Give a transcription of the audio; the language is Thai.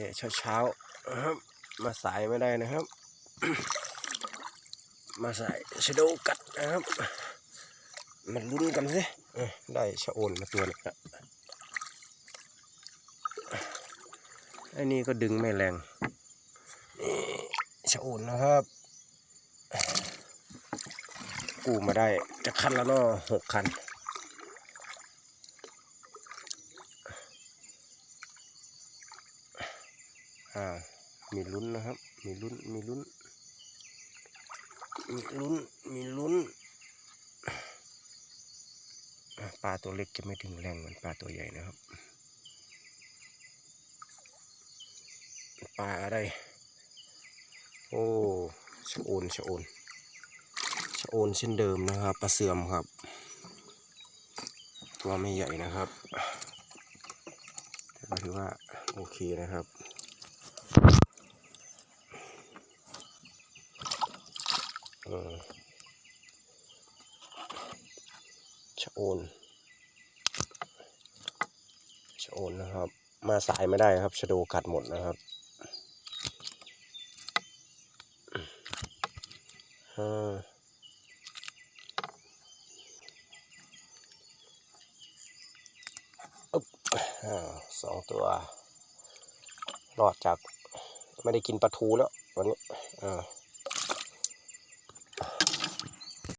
แต่เช้าๆนะครับมาสายไม่ได้นะครับ มาสายชะโดกัดนะครับมันลุ้นกันสิได้ชะโอนมาตัวหนึงครับไอ้นี่ก็ดึงไม่แรงนี่ชะโอนนะครับ กู้มาได้จะคันแล้วเนาะหกคัน อ่า มีลุ้นนะครับ มีลุ้น มีลุ้น มีลุ้น มีลุ้นอะปลาตัวเล็กจะไม่ถึงแรงเหมือนปลาตัวใหญ่นะครับ ปลาอะไร โอ้ชะโอนชะโอนชะโอนเช่นเดิมนะครับ ปลาเสื่อมครับ ตัวไม่ใหญ่นะครับแต่ก็ถือว่าโอเคนะครับ เออ ชะโอนชะโอนนะครับ มาสายไม่ได้ครับชะโดกัดหมดนะครับอ่าอึ๊บอ่าสองตัวรอดจาก ไม่ได้กินปลาทูแล้ววันนี้อ่า